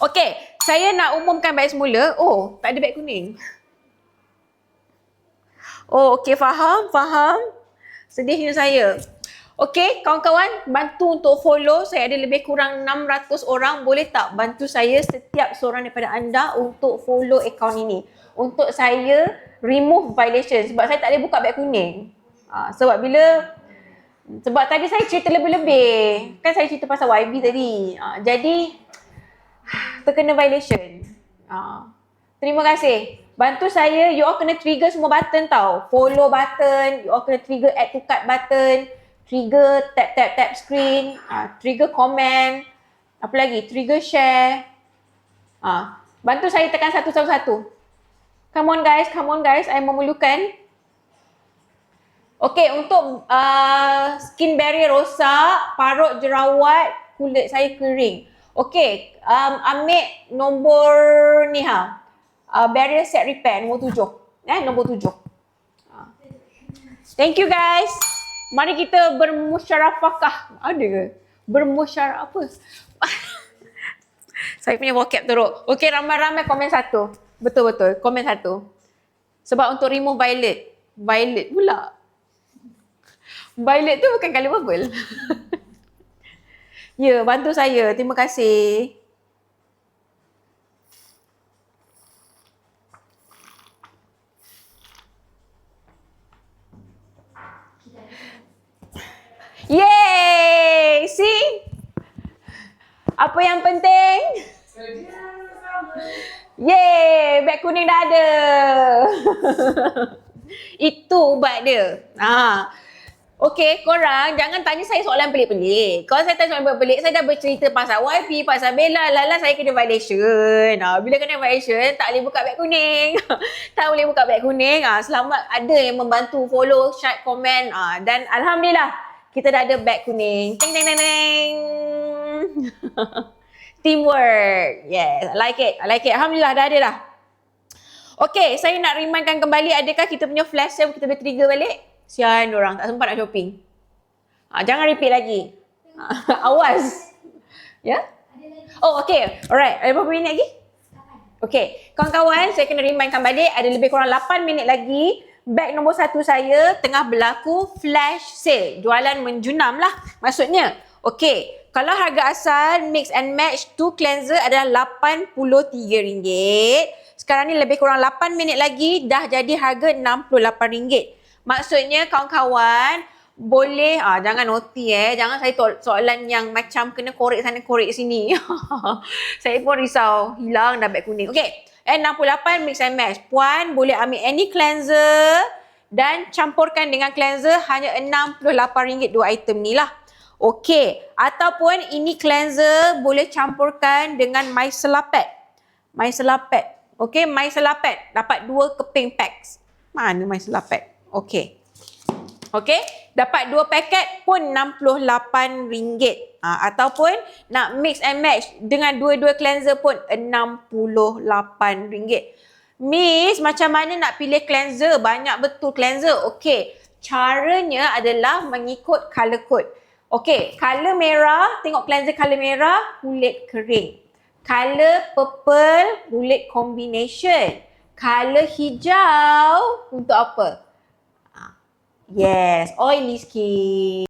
Okey, saya nak umumkan baik semula. Oh, tak ada beg kuning. Oh, okey faham, faham. Sedihnya saya. Okey, kawan-kawan, bantu untuk follow. Saya ada lebih kurang 600 orang. Boleh tak bantu saya setiap seorang daripada anda untuk follow akaun ini? Untuk saya remove violation. Sebab saya tak boleh buka beg kuning. Ha, sebab bila sebab tadi saya cerita lebih-lebih. Kan saya cerita pasal YB tadi. Ha, jadi terkena violation. Ha. Terima kasih. Bantu saya, you all kena trigger semua button tau. Follow button, you all kena trigger add to cart button, trigger tap tap tap screen, ha. trigger comment, apa lagi? Trigger share. Ha. Bantu saya tekan satu-satu. Come on guys, come on guys. I memerlukan. Okay, untuk uh, skin barrier rosak, parut jerawat, kulit saya kering. Okay, um, ambil nombor ni ha. Uh, barrier set repair nombor tujuh. Eh, nombor tujuh. Ha. Thank you guys. Mari kita bermusyarakah. Ada ke? Bermusyarakah apa? saya punya vocab teruk. Okay, ramai-ramai komen satu. Betul-betul, komen satu. Sebab untuk remove violet. Violet pula. Violet tu bukan colour purple. ya, bantu saya. Terima kasih. Yay! See? Apa yang penting? Yay! Beg kuning dah ada. Itu ubat dia. Ha. Okey, korang jangan tanya saya soalan pelik-pelik. Kalau saya tanya soalan pelik-pelik, saya dah bercerita pasal YP, pasal Bella, lala saya kena violation. Ha, bila kena violation, tak boleh buka beg kuning. tak boleh buka beg kuning. Ha, selamat ada yang membantu follow, share, komen. Ha, dan Alhamdulillah, kita dah ada beg kuning. Teng, teng, teng, teng. Teamwork. Yes, I like it. I like it. Alhamdulillah, dah ada dah. Okey, saya nak remindkan kembali adakah kita punya flash sale kita boleh trigger balik? Sian orang tak sempat nak shopping. Ha, jangan repeat lagi. Ha, awas. Ya? Yeah? Oh, okay. Alright. Ada berapa minit lagi? Okay. Kawan-kawan, saya kena remindkan balik. Ada lebih kurang 8 minit lagi. Bag nombor satu saya tengah berlaku flash sale. Jualan menjunam lah maksudnya. Okay. Kalau harga asal mix and match tu cleanser adalah RM83. Sekarang ni lebih kurang 8 minit lagi dah jadi harga RM68. Maksudnya kawan-kawan boleh ah jangan noti eh jangan saya tol- soalan yang macam kena korek sana korek sini. saya pun risau hilang dah beg kuning. Okey. N68 mix and match. Puan boleh ambil any cleanser dan campurkan dengan cleanser hanya RM68 dua item ni lah. Okey. Ataupun ini cleanser boleh campurkan dengan micellar pad. Micellar pad. Okey, micellar pad dapat dua keping packs. Mana micellar pad? Okey. Okey, dapat dua paket pun RM68. Ha, ataupun nak mix and match dengan dua-dua cleanser pun RM68. Miss, macam mana nak pilih cleanser? Banyak betul cleanser. Okey, caranya adalah mengikut color code. Okey, color merah, tengok cleanser color merah, kulit kering. Color purple, kulit combination. Color hijau, untuk apa? Yes, oily skin.